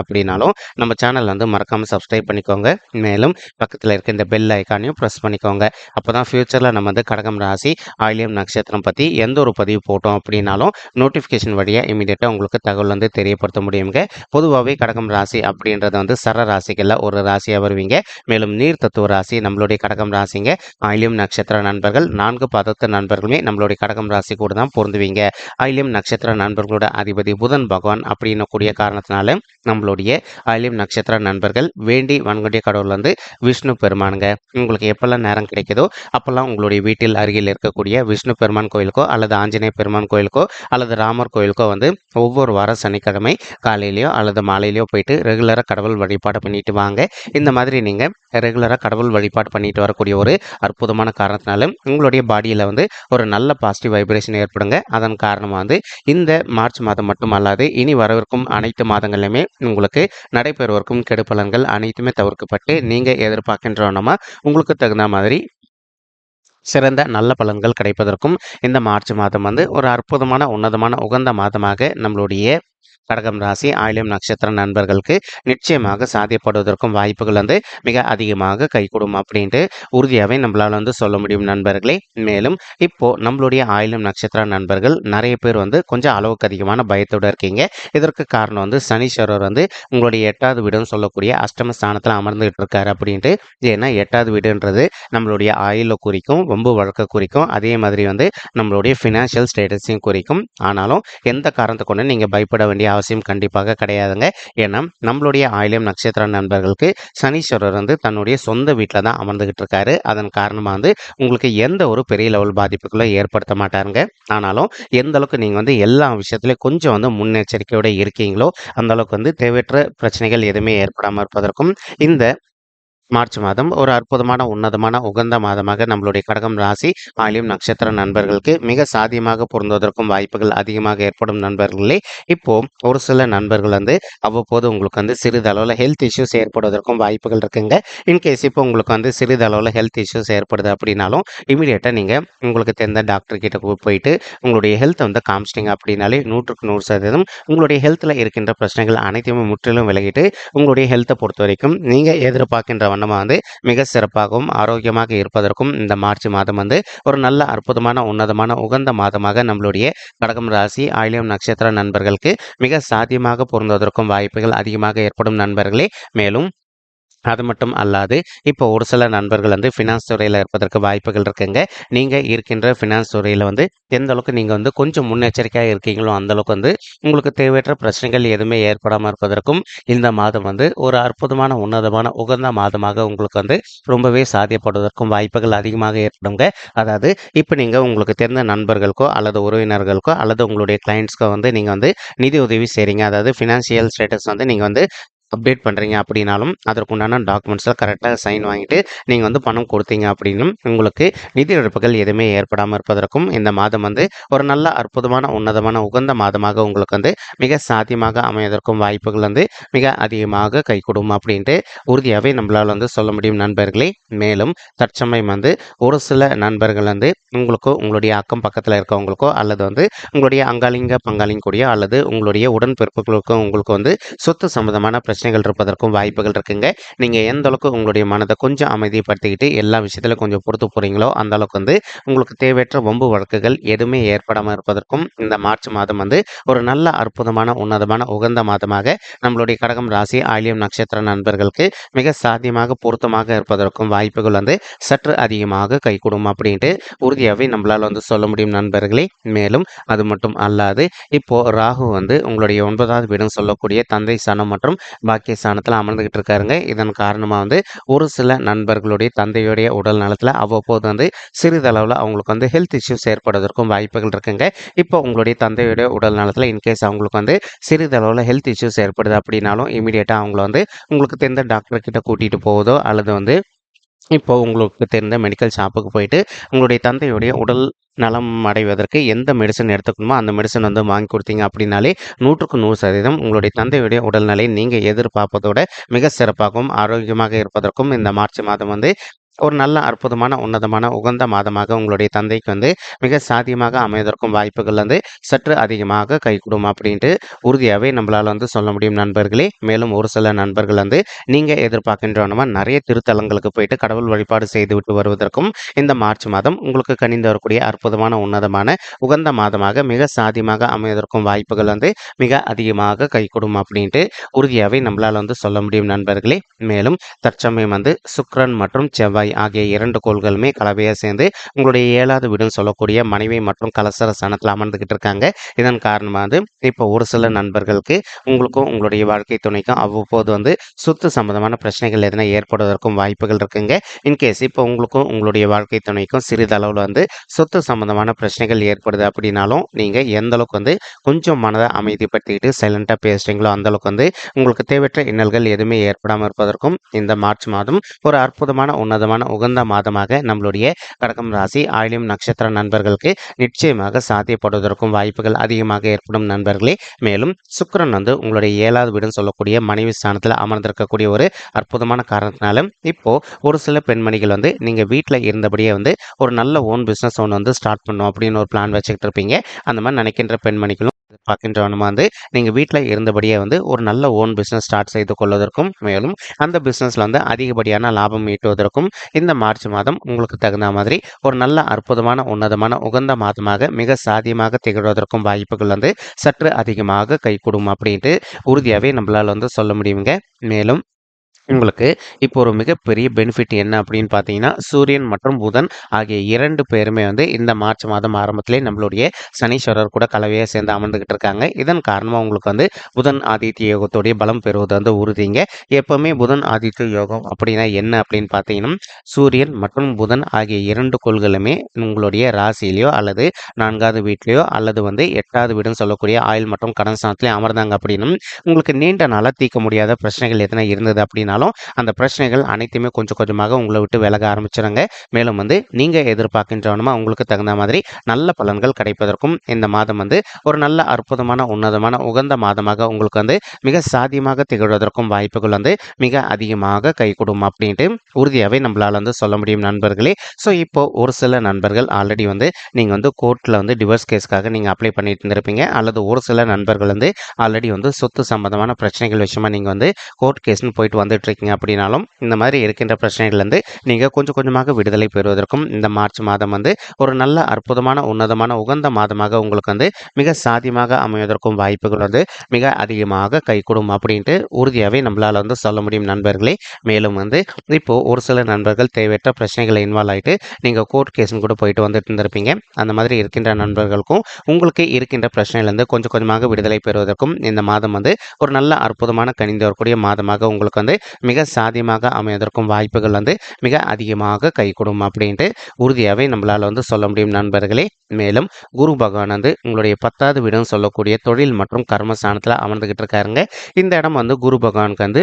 அப்படின்னாலும் நம்ம சேனல் வந்து மறக்காமல் சப்ஸ்கிரைப் பண்ணிக்கோங்க. மேலும் பக்கத்தில் இருக்க இந்த பெல் ஐக்கானையும் ப்ரெஸ் பண்ணிக்கோங்க. அப்போ தான் ஃப்யூச்சரில் நம்ம வந்து கடகம் ராசி ஆயிலியம் நட்சத்திரம் பற்றி எந்த ஒரு பதிவு போட்டோம் அப்படின்னாலும் நோட்டிஃபிகேஷன் வழியாக இமீடியட்டாக உங்களுக்கு தகவல் வந்து தெரியப்படுத்த முடியுங்க. பொதுவாகவே கடகம் ராசி அப்படின்றது வந்து சர ராசிகளில் ஒரு ராசியாக வருவீங்க. மேலும் நீர் தத்துவ ராசி நம்மளுடைய கடகம் ராசிங்க. ஆயிலியம் நட்சத்திர நண்பர்கள் நான்கு பாதத்து நண்பர்களுமே நம்மளுடைய கடகம் ராசி கூட தான் பொருந்துவீங்க. ஆயிலியம் நட்சத்திர நண்பர்களோட அதிபதி புதன் பகவான் அப்படின்னு கூடிய காரணத்தினால நம்மளுடைய அழிம் நட்சத்திர நண்பர்கள் வேண்டி வன்கொண்டிய கடவுள் வந்து விஷ்ணு பெருமானுங்க. உங்களுக்கு எப்பெல்லாம் நேரம் கிடைக்குதோ அப்போல்லாம் உங்களுடைய வீட்டில் அருகில் இருக்கக்கூடிய விஷ்ணு பெருமான் கோயிலுக்கோ அல்லது ஆஞ்சநேய பெருமான் கோயிலுக்கோ அல்லது ராமர் கோயிலுக்கோ வந்து ஒவ்வொரு வாரம் சனிக்கிழமை காலையிலையோ அல்லது மாலையிலையோ போயிட்டு ரெகுலராக கடவுள் வழிபாடு பண்ணிட்டு வாங்க. இந்த மாதிரி நீங்கள் ரெகுலராக கடவுள் வழிபாடு பண்ணிட்டு வரக்கூடிய ஒரு அற்புதமான காரணத்தினாலும் உங்களுடைய பாடியில் வந்து ஒரு நல்ல பாசிட்டிவ் வைப்ரேஷன் ஏற்படுங்க. அதன் காரணமாக வந்து இந்த மார்ச் மாதம் மட்டும் அல்லாது இனி வரவிருக்கும் அனைத்து மாதங்களிலுமே உங்களுக்கு நடைபெறுவதற்கும் கெடுப்பலன்கள் அனைத்துமே தவிர்க்கப்பட்டு நீங்கள் எதிர்பார்க்கின்றோன்னா உங்களுக்கு தகுந்த மாதிரி சிறந்த நல்ல பலன்கள் கிடைப்பதற்கும் இந்த மார்ச் மாதம் வந்து ஒரு அற்புதமான உன்னதமான உகந்த மாதமாக நம்மளுடைய கடகம் ராசி ஆயிலம் நட்சத்திர நண்பர்களுக்கு நிச்சயமாக சாத்தியப்படுவதற்கும் வாய்ப்புகள் வந்து மிக அதிகமாக கைகூடும் அப்படின்ட்டு உறுதியாகவே நம்மளால் வந்து சொல்ல முடியும் நண்பர்களே. மேலும் இப்போ நம்மளுடைய ஆயிலம் நட்சத்திர நண்பர்கள் நிறைய பேர் வந்து கொஞ்சம் அளவுக்கு அதிகமான பயத்தோடு இருக்கீங்க. இதற்கு காரணம் வந்து சனீஸ்வரர் வந்து உங்களுடைய எட்டாவது வீடுன்னு சொல்லக்கூடிய அஷ்டம ஸ்தானத்தில் அமர்ந்துகிட்டு இருக்காரு அப்படின்ட்டு. ஏன்னா எட்டாவது வீடுன்றது நம்மளுடைய ஆயுளை குறிக்கும் ரொம்ப வழக்க குறிக்கும் அதே மாதிரி வந்து நம்மளுடைய ஃபினான்ஷியல் ஸ்டேட்டஸையும் குறிக்கும். ஆனாலும் எந்த காரணத்தை கொண்டு நீங்கள் பயப்பட வேண்டிய அவசியம் கண்டிப்பாக கிடையாதுங்க. ஏன்னா நம்மளுடைய ஆயிலியம் நட்சத்திர நண்பர்களுக்கு சனீஸ்வரர் வந்து தன்னுடைய சொந்த வீட்டில் தான் அமர்ந்துகிட்டு இருக்காரு. அதன் காரணமாக வந்து உங்களுக்கு எந்த ஒரு பெரிய லெவல் பாதிப்புகளும் ஏற்படுத்த மாட்டாருங்க. ஆனாலும் எந்த அளவுக்கு நீங்கள் வந்து எல்லா விஷயத்துலையும் கொஞ்சம் வந்து முன்னெச்சரிக்கையோடு இருக்கீங்களோ அந்த அளவுக்கு வந்து தேவையற்ற பிரச்சனைகள் எதுவுமே ஏற்படாமல் இருப்பதற்கும் இந்த மார்ச் மாதம் ஒரு அற்புதமான உன்னதமான உகந்த மாதமாக நம்மளுடைய கடகம் ராசி ஆயிலும் நட்சத்திர நண்பர்களுக்கு மிக சாதியமாக பொருந்துவதற்கும் வாய்ப்புகள் அதிகமாக ஏற்படும் நண்பர்களே. இப்போ ஒரு சில நண்பர்கள் வந்து அவ்வப்போது உங்களுக்கு வந்து சிறிதளவில் ஹெல்த் இஷ்யூஸ் ஏற்படுவதற்கும் வாய்ப்புகள் இருக்குங்க. இன்கேஸ் இப்போ உங்களுக்கு வந்து சிறிதளவில் ஹெல்த் இஷ்யூஸ் ஏற்படுது அப்படின்னாலும் இமீடியட்டாக நீங்கள் உங்களுக்கு தெரிந்த டாக்டர் கிட்ட போயிட்டு உங்களுடைய ஹெல்த்தை வந்து காமிச்சிட்டிங்க அப்படின்னாலே நூற்றுக்கு நூறு சதவீதம் உங்களுடைய ஹெல்த்தில் இருக்கின்ற பிரச்சனைகள் அனைத்தையுமே முற்றிலும் விலகிட்டு உங்களுடைய ஹெல்த்தை பொறுத்த வரைக்கும் நீங்கள் எதிர்பார்க்கின்ற வண்ணமாக வந்து மிக சிறப்பாகவும் ஆரோக்கியமாக இருப்பதற்கும் இந்த மார்ச் மாதம் வந்து ஒரு நல்ல அற்புதமான உன்னதமான உகந்த மாதமாக நம்மளுடைய கடகம் ராசி ஆயிலியம் நட்சத்திர நண்பர்களுக்கு மிக சாத்தியமாக பொருந்துவதற்கும் வாய்ப்புகள் அதிகமாக ஏற்படும் நண்பர்களே. மேலும் அது மட்டும் அல்லாது இப்போ ஒரு சில நண்பர்கள் வந்து ஃபினான்ஸ் துறையில் இருப்பதற்கு வாய்ப்புகள் இருக்குங்க. நீங்கள் இருக்கின்ற ஃபினான்ஸ் துறையில் வந்து எந்த அளவுக்கு நீங்கள் வந்து கொஞ்சம் முன்னெச்சரிக்கையாக இருக்கீங்களோ அந்த அளவுக்கு வந்து உங்களுக்கு தேவையற்ற பிரச்சனைகள் எதுவுமே ஏற்படாமல் இருப்பதற்கும் இந்த மாதம் வந்து ஒரு அற்புதமான உன்னதமான உகந்த மாதமாக உங்களுக்கு வந்து ரொம்பவே சாத்தியப்படுவதற்கும் வாய்ப்புகள் அதிகமாக ஏற்படுங்க. அதாவது இப்போ நீங்கள் உங்களுக்கு தெரிந்த நண்பர்களுக்கோ அல்லது உறவினர்களுக்கோ அல்லது உங்களுடைய கிளைண்ட்ஸ்க்கோ வந்து நீங்கள் வந்து நிதி உதவி செய்கிறீங்க அதாவது ஃபினான்ஷியல் ஸ்டேட்டஸ் வந்து நீங்கள் வந்து அப்டேட் பண்ணுறீங்க அப்படின்னாலும் அதற்குண்டான டாக்குமெண்ட்ஸில் கரெக்டாக சைன் வாங்கிட்டு நீங்கள் வந்து பணம் கொடுத்தீங்க அப்படின்னும் உங்களுக்கு நிதி இழப்புகள் எதுவுமே ஏற்படாமல் இருப்பதற்கும் இந்த மாதம் வந்து ஒரு நல்ல அற்புதமான உன்னதமான உகந்த மாதமாக உங்களுக்கு வந்து மிக சாத்தியமாக அமையதற்கும் வாய்ப்புகள் வந்து மிக அதிகமாக கைகூடும் அப்படின்ட்டு உறுதியாகவே நம்மளால் வந்து சொல்ல முடியும் நண்பர்களே. மேலும் தற்சமயம் வந்து ஒரு சில நண்பர்கள் வந்து உங்களுக்கோ உங்களுடைய அக்கம் பக்கத்தில் இருக்கவங்களுக்கோ அல்லது வந்து உங்களுடைய அங்காளிங்க பங்காளிங்க கூடிய அல்லது உங்களுடைய உடன்பிறப்புகளுக்கோ உங்களுக்கு வந்து சொத்து சம்பந்தமான பிரச்சனைகள் இருப்பதற்கும் வாய்ப்புகள் இருக்குங்க நீங்கள் எந்த அளவுக்கு உங்களுடைய மனதை கொஞ்சம் அமைதிப்படுத்திக்கிட்டு எல்லா விஷயத்திலும் கொஞ்சம் பொறுத்து போகிறீங்களோ அந்த அளவுக்கு வந்து உங்களுக்கு தேவையற்ற வம்பு வழக்குகள் எதுவுமே ஏற்படாமல் இருப்பதற்கும் இந்த மார்ச் மாதம் வந்து ஒரு நல்ல அற்புதமான உன்னதமான உகந்த மாதமாக நம்மளுடைய கடகம் ராசி ஆலியம் நட்சத்திர நண்பர்களுக்கு மிக சாத்தியமாக பொருத்தமாக இருப்பதற்கும் வாய்ப்புகள் வந்து சற்று அதிகமாக கைகூடும் அப்படின்ட்டு உறுதியாகவே நம்மளால் வந்து சொல்ல முடியும் நண்பர்களே. மேலும் அது மட்டும் அல்லாது இப்போ ராகு வந்து உங்களுடைய ஒன்பதாவது வீடும் சொல்லக்கூடிய தந்தை சனம் மற்றும் பாக்கியஸ்தானத்தில் அமர்ந்துகிட்டு இருக்காருங்க இதன் காரணமாக வந்து ஒரு சில நண்பர்களுடைய தந்தையுடைய உடல் நலத்தில் அவ்வப்போது வந்து சிறிதளவில் அவங்களுக்கு வந்து ஹெல்த் இஷ்யூஸ் ஏற்படுவதற்கும் வாய்ப்புகள் இருக்குங்க. இப்போ உங்களுடைய தந்தையுடைய உடல் நலத்தில் இன்கேஸ் அவங்களுக்கு வந்து சிறிதளவில் ஹெல்த் இஷ்யூஸ் ஏற்படுது அப்படின்னாலும் இமீடியட்டாக அவங்கள வந்து உங்களுக்கு தெரிந்த டாக்டர் கிட்ட கூட்டிகிட்டு போவதோ அல்லது வந்து இப்போ உங்களுக்கு தெரிந்த மெடிக்கல் ஷாப்புக்கு போயிட்டு உங்களுடைய தந்தையுடைய உடல் நலம் அடைவதற்கு எந்த மெடிசன் எடுத்துக்கணுமோ அந்த மெடிசன் வந்து வாங்கி கொடுத்தீங்க அப்படின்னாலே நூற்றுக்கு நூறு சதவீதம் உங்களுடைய தந்தையுடைய உடல்நிலை நீங்கள் எதிர்பார்ப்பதோட மிக சிறப்பாகவும் ஆரோக்கியமாக இருப்பதற்கும் இந்த மார்ச் மாதம் வந்து ஒரு நல்ல அற்புதமான உன்னதமான உகந்த மாதமாக உங்களுடைய தந்தைக்கு வந்து மிக சாத்தியமாக அமைவதற்கும் வாய்ப்புகள் வந்து சற்று அதிகமாக கைகூடும் அப்படின்ட்டு உறுதியாகவே நம்மளால் வந்து சொல்ல முடியும் நண்பர்களே. மேலும் ஒரு சில நண்பர்கள் வந்து நீங்கள் எதிர்பார்க்கின்றவனமா நிறைய திருத்தலங்களுக்கு போயிட்டு கடவுள் வழிபாடு செய்துவிட்டு வருவதற்கும் இந்த மார்ச் மாதம் உங்களுக்கு கனிந்து வரக்கூடிய அற்புதமான உன்னதமான உகந்த மாதமாக மிக சாத்தியமாக அமைவதற்கும் வாய்ப்புகள் வந்து மிக அதிகமாக கைகூடும் அப்படின்ட்டு உறுதியாகவே நம்மளால் வந்து சொல்ல முடியும் நண்பர்களே. மேலும் தற்சமயம் வந்து சுக்ரன் மற்றும் செவ்வாய் ஆகிய இரண்டு கோள்களுமே கலவையாக சேர்ந்து உங்களுடைய ஏழாவது வீடுன்னு சொல்லக்கூடிய மனைவி மற்றும் கலசர ஸ்தானத்தில் அமர்ந்துக்கிட்டு இருக்காங்க. இதன் காரணமாக வந்து இப்போ ஒரு சில நண்பர்களுக்கு உங்களுக்கும் உங்களுடைய வாழ்க்கை துணைக்கும் அவ்வப்போது வந்து சொத்து சம்பந்தமான பிரச்சனைகள் எதனா ஏற்படுவதற்கும் வாய்ப்புகள் இருக்குங்க. இன்கேஸ் இப்போ உங்களுக்கும் உங்களுடைய வாழ்க்கை துணைக்கும் சிறிதளவில் வந்து சொத்து சம்பந்தமான பிரச்சனைகள் ஏற்படுது அப்படின்னாலும் நீங்கள் எந்த அளவுக்கு வந்து கொஞ்சம் மனதை அமைதிப்படுத்திக்கிட்டு சைலண்ட்டாக பேசுகிறீங்களோ அந்த அளவுக்கு வந்து உங்களுக்கு தேவையற்ற இன்னல்கள் எதுவுமே ஏற்படாமல் இருப்பதற்கும் இந்த மார்ச் மாதம் ஒரு அற்புதமான உன்னதமான உகந்த மாதமாக நம்மளுடைய கடகம் ராசி ஆயிலியம் நட்சத்திர நண்பர்களுக்கு நிச்சயமாக சாத்தியப்படுவதற்கும் வாய்ப்புகள் அதிகமாக ஏற்படும் நண்பர்களே. மேலும் சுக்கரன் வந்து உங்களுடைய ஏழாவது வீடுன்னு சொல்லக்கூடிய மனைவி ஸ்தானத்தில் அமர்ந்திருக்கக்கூடிய ஒரு அற்புதமான காரணத்தினால இப்போ ஒரு சில பெண்மணிகள் வந்து நீங்கள் வீட்டில் இருந்தபடியே வந்து ஒரு நல்ல ஓன் பிஸ்னஸ் ஒன்று வந்து ஸ்டார்ட் பண்ணும் அப்படின்னு ஒரு பிளான் வச்சுக்கிட்டு இருப்பீங்க. அந்த மாதிரி நினைக்கின்ற பெண்மணிகளும் பார்க்கின்றவனுமா வந்து நீங்கள் வீட்டில் இருந்தபடியே வந்து ஒரு நல்ல ஓன் பிஸ்னஸ் ஸ்டார்ட் செய்து கொள்வதற்கும் மேலும் அந்த பிஸ்னஸில் வந்து அதிகப்படியான லாபம் ஈட்டுவதற்கும் இந்த மார்ச் மாதம் உங்களுக்கு தகுந்த மாதிரி ஒரு நல்ல அற்புதமான உன்னதமான உகந்த மாதமாக மிக சாதியமாக திகழ்வதற்கும் வாய்ப்புகள் வந்து சற்று அதிகமாக கைகூடும் அப்படின்ட்டு உறுதியாகவே நம்மளால் வந்து சொல்ல முடியுங்க. மேலும் உங்களுக்கு இப்போ ஒரு மிகப்பெரிய பெனிஃபிட் என்ன அப்படின்னு பார்த்தீங்கன்னா சூரியன் மற்றும் புதன் ஆகிய இரண்டு பேருமே வந்து இந்த மார்ச் மாதம் ஆரம்பத்திலே நம்மளுடைய சனீஸ்வரர் கூட கலவையாக சேர்ந்து அமர்ந்துக்கிட்டு இருக்காங்க. இதன் காரணமாக உங்களுக்கு வந்து புதன் ஆதித்ய யோகத்துடைய பலம் பெறுவது வந்து உறுதிங்க. எப்போவுமே புதன் ஆதித்ய யோகம் அப்படின்னா என்ன அப்படின்னு பார்த்தீங்கன்னா சூரியன் மற்றும் புதன் ஆகிய இரண்டு கோள்களுமே உங்களுடைய ராசியிலையோ அல்லது நான்காவது வீட்லேயோ அல்லது வந்து எட்டாவது வீடுன்னு சொல்லக்கூடிய ஆயில் மற்றும் கடன் ஸ்தானத்திலே அமர்ந்தாங்க அப்படின்னும் உங்களுக்கு நீண்ட நாளாக தீர்க்க முடியாத பிரச்சனைகள் எத்தனை இருந்தது அப்படின்னா அப்படின்னாலும் அந்த பிரச்சனைகள் அனைத்தையுமே கொஞ்சம் கொஞ்சமாக உங்களை விட்டு விலக ஆரம்பிச்சிடுங்க மேலும் வந்து நீங்கள் எதிர்பார்க்கின்றவனுமா உங்களுக்கு தகுந்த மாதிரி நல்ல பலன்கள் கிடைப்பதற்கும் இந்த மாதம் வந்து ஒரு நல்ல அற்புதமான உன்னதமான உகந்த மாதமாக உங்களுக்கு வந்து மிக சாத்தியமாக திகழ்வதற்கும் வாய்ப்புகள் வந்து மிக அதிகமாக கைகூடும் அப்படின்ட்டு உறுதியாகவே நம்மளால் வந்து சொல்ல முடியும் நண்பர்களே. ஸோ இப்போ ஒரு சில நண்பர்கள் ஆல்ரெடி வந்து நீங்கள் வந்து கோர்ட்டில் வந்து டிவோர்ஸ் கேஸ்க்காக நீங்கள் அப்ளை பண்ணிட்டு இருந்திருப்பீங்க. அல்லது ஒரு சில நண்பர்கள் வந்து ஆல்ரெடி வந்து சொத்து சம்பந்தமான பிரச்சனைகள் விஷயமா நீங்கள் வந்து கோர்ட் கேஸ்னு போயிட்டு வந்துட்டு இருக்கீங்க அப்படின்னாலும் இந்த மாதிரி இருக்கின்ற பிரச்சனைகள்லேருந்து நீங்கள் கொஞ்சம் கொஞ்சமாக விடுதலை பெறுவதற்கும் இந்த மார்ச் மாதம் வந்து ஒரு நல்ல அற்புதமான உன்னதமான உகந்த மாதமாக உங்களுக்கு வந்து மிக சாத்தியமாக அமைவதற்கும் வாய்ப்புகள் வந்து மிக அதிகமாக கைகூடும் அப்படின்ட்டு உறுதியாகவே நம்மளால் வந்து சொல்ல முடியும் நண்பர்களே. மேலும் வந்து இப்போது ஒரு சில நண்பர்கள் தேவையற்ற பிரச்சனைகளை இன்வால்வ் ஆகிட்டு நீங்கள் கோர்ட் கேஸும் கூட போயிட்டு வந்துட்டு இருந்திருப்பீங்க. அந்த மாதிரி இருக்கின்ற நண்பர்களுக்கும் உங்களுக்கு இருக்கின்ற பிரச்சனையிலேருந்து கொஞ்சம் கொஞ்சமாக விடுதலை பெறுவதற்கும் இந்த மாதம் வந்து ஒரு நல்ல அற்புதமான கணிந்து வரக்கூடிய மாதமாக உங்களுக்கு வந்து மிக சாதியமாக அமைவதற்கும் வாய்ப்புகள் வந்து மிக அதிகமாக கைகூடும் அப்படின்ட்டு உறுதியாகவே நம்மளால் வந்து சொல்ல முடியும் நண்பர்களே. மேலும் குரு பகவான் வந்து உங்களுடைய பத்தாவது வீடுன்னு சொல்லக்கூடிய தொழில் மற்றும் கர்மஸ்தானத்தில் அமர்ந்துக்கிட்டு இருக்காருங்க. இந்த இடம் வந்து குரு பகவானுக்கு வந்து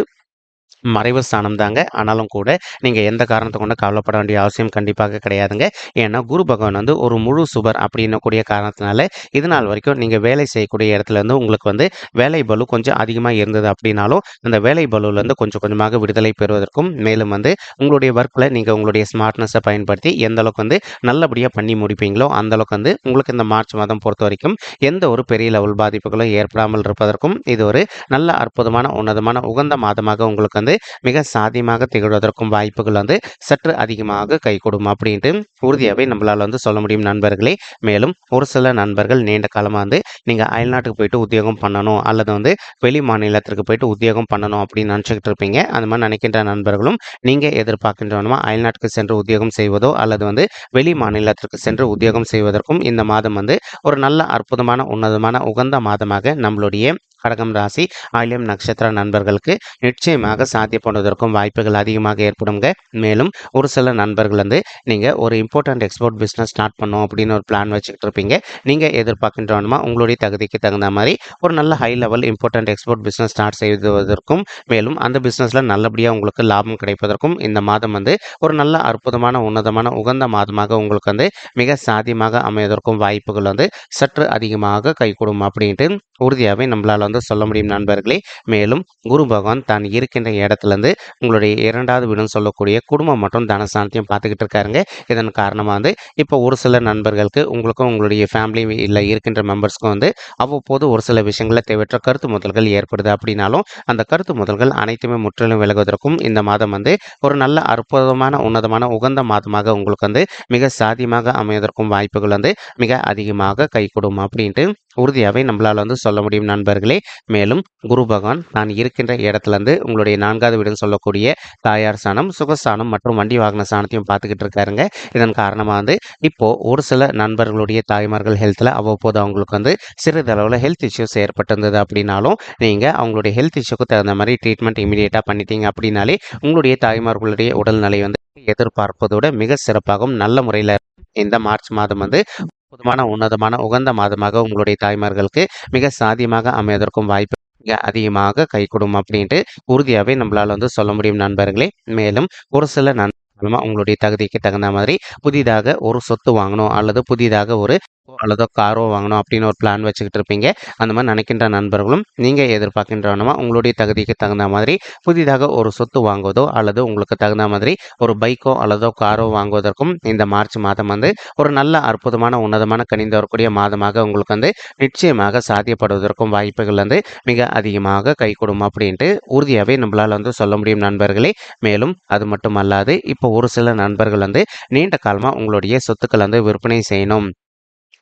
மறைவு ஸ்தானம் தாங்க. ஆனாலும் கூட நீங்கள் எந்த காரணத்தை கொண்டு கவலைப்பட வேண்டிய அவசியம் கண்டிப்பாக கிடையாதுங்க. ஏன்னா குரு பகவான் வந்து ஒரு முழு சுபர் அப்படின்னக்கூடிய காரணத்தினால இது நாள் வரைக்கும் நீங்கள் வேலை செய்யக்கூடிய இடத்துல இருந்து உங்களுக்கு வந்து வேலை பலு கொஞ்சம் அதிகமாக இருந்தது அப்படின்னாலும் அந்த வேலை பலுவிலேருந்து கொஞ்சம் கொஞ்சமாக விடுதலை பெறுவதற்கும் மேலும் வந்து உங்களுடைய ஒர்க்கில் நீங்கள் உங்களுடைய ஸ்மார்ட்னஸை பயன்படுத்தி எந்த அளவுக்கு வந்து நல்லபடியாக பண்ணி முடிப்பீங்களோ அந்த அளவுக்கு வந்து உங்களுக்கு இந்த மார்ச் மாதம் பொறுத்த வரைக்கும் எந்த ஒரு பெரிய லெவல் பாதிப்புகளும் ஏற்படாமல் இருப்பதற்கும் இது ஒரு நல்ல அற்புதமான உன்னதமான உகந்த மாதமாக உங்களுக்கு வந்து மிக சாத்தியமாக திகழ்வதற்கும் வாய்ப்புகள் வந்து சற்று அதிகமாக கைகூடும் அப்படின்ட்டு உறுதியாகவே நம்மளால் வந்து சொல்ல முடியும் நண்பர்களே. மேலும் ஒரு சில நண்பர்கள் நீண்ட காலமாக வந்து நீங்கள் அயல்நாட்டுக்கு போயிட்டு உத்தியோகம் பண்ணணும் அல்லது வந்து வெளி மாநிலத்திற்கு போயிட்டு உத்தியோகம் பண்ணணும் அப்படின்னு நினச்சிக்கிட்டு இருப்பீங்க. அந்த மாதிரி நினைக்கின்ற நண்பர்களும் நீங்கள் எதிர்பார்க்கின்றவனுமா அயல்நாட்டுக்கு சென்று உத்தியோகம் செய்வதோ அல்லது வந்து வெளி மாநிலத்திற்கு சென்று உத்தியோகம் செய்வதற்கும் இந்த மாதம் வந்து ஒரு நல்ல அற்புதமான உன்னதமான உகந்த மாதமாக நம்மளுடைய கடகம் ராசி ஆயிலியம் நட்சத்திர நண்பர்களுக்கு நிச்சயமாக சாத்தியப்படுவதற்கும் வாய்ப்புகள் அதிகமாக ஏற்படுங்க மேலும் ஒரு சில நண்பர்கள் வந்து நீங்கள் ஒரு இம்பார்ட்டன்ட் எக்ஸ்போர்ட் பிஸ்னஸ் ஸ்டார்ட் பண்ணோம் அப்படின்னு ஒரு பிளான் வச்சுக்கிட்டு இருப்பீங்க. நீங்கள் எதிர்பார்க்கின்றவனுமா உங்களுடைய தகுதிக்கு தகுந்த மாதிரி ஒரு நல்ல high level important export business start செய்வதற்கும் மேலும் அந்த பிஸ்னஸில் நல்லபடியாக உங்களுக்கு லாபம் கிடைப்பதற்கும் இந்த மாதம் வந்து ஒரு நல்ல அற்புதமான உன்னதமான உகந்த மாதமாக உங்களுக்கு வந்து மிக சாத்தியமாக அமைவதற்கும் வாய்ப்புகள் வந்து சற்று அதிகமாக கைகூடும் அப்படின்ட்டு உறுதியாகவே நம்மளால் வந்து சொல்ல முடியும் நண்பர்களே. மேலும் குரு பகவான் தான் இருக்கின்ற இடத்துலேருந்து உங்களுடைய இரண்டாவது வீடுன்னு சொல்லக்கூடிய குடும்பம் மற்றும் தனஸ்தானத்தையும் பார்த்துக்கிட்டு இருக்காருங்க. இதன் காரணமாக வந்து இப்போ ஒரு சில நண்பர்களுக்கு உங்களுக்கும் உங்களுடைய ஃபேமிலி இல்லை இருக்கின்ற மெம்பர்ஸ்க்கும் வந்து அவ்வப்போது ஒரு சில விஷயங்களில் தேவையற்ற கருத்து முதல்கள் ஏற்படுது அப்படின்னாலும் அந்த கருத்து முதல்கள் அனைத்துமே முற்றிலும் விலகுவதற்கும் இந்த மாதம் வந்து ஒரு நல்ல அற்புதமான உன்னதமான உகந்த மாதமாக உங்களுக்கு வந்து மிக சாத்தியமாக அமைவதற்கும் வாய்ப்புகள் வந்து மிக அதிகமாக கைகூடும் அப்படின்ட்டு உறுதியாகவே நம்மளால் வந்து சொல்ல முடியும் நண்பர்களே. மேலும் குரு பகவான் நான் இருக்கின்ற இடத்துலேருந்து உங்களுடைய நான்காவது வீடுன்னு சொல்லக்கூடிய தாயார் சாணம் சுகஸ்தானம் மற்றும் வண்டி வாகன சாணத்தையும் பார்த்துக்கிட்டு இருக்காருங்க. இதன் காரணமாக வந்து இப்போது ஒரு சில நண்பர்களுடைய தாய்மார்கள் ஹெல்த்தில் அவ்வப்போது அவங்களுக்கு வந்து சிறிதளவில் ஹெல்த் இஷ்யூஸ் ஏற்பட்டிருந்தது அப்படின்னாலும் நீங்கள் அவங்களுடைய ஹெல்த் இஷ்யூக்கு தகுந்த மாதிரி ட்ரீட்மெண்ட் இமீடியட்டாக பண்ணிட்டீங்க அப்படின்னாலே உங்களுடைய தாய்மார்களுடைய உடல்நிலை வந்து எதிர்பார்ப்பதோட மிக சிறப்பாகவும் நல்ல முறையில் இந்த மார்ச் மாதம் வந்து அற்புதமான உன்னதமான உகந்த மாதமாக உங்களுடைய தாய்மார்களுக்கு மிக சாதியமாக அமைவதற்கும் வாய்ப்பு மிக அதிகமாக கைகூடும் அப்படின்ட்டு உறுதியாகவே நம்மளால் வந்து சொல்ல முடியும் நண்பர்களே. மேலும் ஒரு சில நண்பர்களுமா உங்களுடைய தகுதிக்கு தகுந்த மாதிரி புதிதாக ஒரு சொத்து வாங்கணும் அல்லது புதிதாக ஒரு அல்லதோ காரோ வாங்கணும் அப்படின்னு ஒரு பிளான் வச்சுக்கிட்டு இருப்பீங்க. அந்த மாதிரி நினைக்கின்ற நண்பர்களும் நீங்கள் எதிர்பார்க்கின்றவனமா உங்களுடைய தகுதிக்கு தகுந்த மாதிரி புதிதாக ஒரு சொத்து வாங்குவதோ அல்லது உங்களுக்கு தகுந்த மாதிரி ஒரு பைக்கோ அல்லதோ காரோ வாங்குவதற்கும் இந்த மார்ச் மாதம் வந்து ஒரு நல்ல அற்புதமான உன்னதமான கணிந்து வரக்கூடிய மாதமாக உங்களுக்கு வந்து நிச்சயமாக சாத்தியப்படுவதற்கும் வாய்ப்புகள் வந்து மிக அதிகமாக கை கைகூடும் அப்படின்ட்டு உறுதியாகவே நம்மளால் வந்து சொல்ல முடியும் நண்பர்களே. மேலும் அது மட்டும் அல்லாது இப்போ ஒரு சில நண்பர்கள் வந்து நீண்ட காலமாக உங்களுடைய சொத்துக்கள் வந்து விற்பனை செய்யணும்.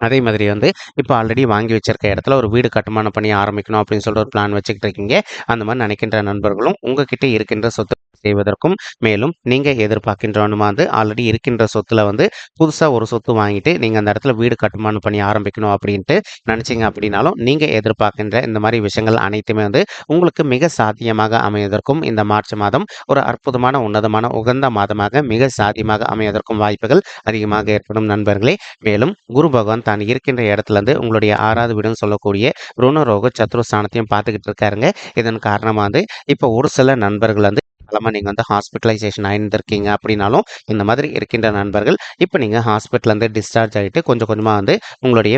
அதே மாதிரி வந்து இப்போ ஆல்ரெடி வாங்கி வச்சிருக்க இடத்துல ஒரு வீடு கட்டுமானம் பண்ணி ஆரம்பிக்கணும் அப்படின்னு சொல்லிட்டு ஒரு பிளான் வச்சுக்கிட்டு இருக்கீங்க. அந்த மாதிரி நினைக்கின்ற நண்பர்களும் உங்ககிட்ட இருக்கின்ற சொத்து செய்வதற்கும் மேலும் நீங்கள் எதிர்பார்க்கின்றவனுமா வந்து ஆல்ரெடி இருக்கின்ற சொத்துல வந்து புதுசாக ஒரு சொத்து வாங்கிட்டு நீங்கள் அந்த இடத்துல வீடு கட்டுமானம் பண்ணி ஆரம்பிக்கணும் அப்படின்ட்டு நினச்சிங்க அப்படின்னாலும் நீங்கள் எதிர்பார்க்கின்ற இந்த மாதிரி விஷயங்கள் அனைத்துமே வந்து உங்களுக்கு மிக சாத்தியமாக அமைவதற்கும் இந்த மார்ச் மாதம் ஒரு அற்புதமான உன்னதமான உகந்த மாதமாக மிக சாத்தியமாக அமைவதற்கும் வாய்ப்புகள் அதிகமாக ஏற்படும் நண்பர்களே. மேலும் குரு பகவான் தான் இருக்கின்ற இடத்துலேருந்து உங்களுடைய ஆறாவது வீடுன்னு சொல்லக்கூடிய ருணரோக சத்ருஸ்தானத்தையும் பார்த்துக்கிட்டு இருக்காருங்க. இதன் காரணமாக வந்து இப்போ ஒரு சில நண்பர்கள் வந்து காலமாக நீங்கள் வந்து ஹாஸ்பிட்டலைசேஷன் ஆயிருந்திருக்கீங்க அப்படின்னாலும் இந்த மாதிரி இருக்கின்ற நண்பர்கள் இப்போ நீங்கள் ஹாஸ்பிட்டல்லேருந்து டிஸ்சார்ஜ் ஆகிட்டு கொஞ்சம் கொஞ்சமாக வந்து உங்களுடைய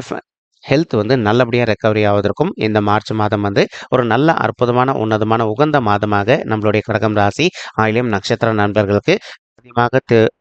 ஹெல்த் வந்து நல்லபடியாக ரெக்கவரி ஆவதற்கும் இந்த மார்ச் மாதம் வந்து ஒரு நல்ல அற்புதமான உன்னதமான உகந்த மாதமாக நம்மளுடைய கடகம் ராசி ஆயிலியம் நட்சத்திர நண்பர்களுக்கு அதிகமாக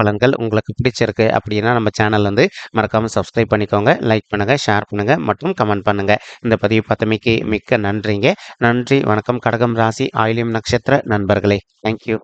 பலன்கள் உங்களுக்கு பிடிச்சிருக்கு அப்படின்னா நம்ம சேனல் வந்து மறக்காமல் சப்ஸ்கிரைப் பண்ணிக்கோங்க லைக் பண்ணுங்கள் ஷேர் பண்ணுங்கள் மற்றும் கமெண்ட் பண்ணுங்கள் இந்த பதிவு பார்த்தமைக்கு மிக்க நன்றிங்க. நன்றி வணக்கம். கடகம் ராசி ஆயிலியம் நட்சத்திர நண்பர்களே. தேங்க்யூ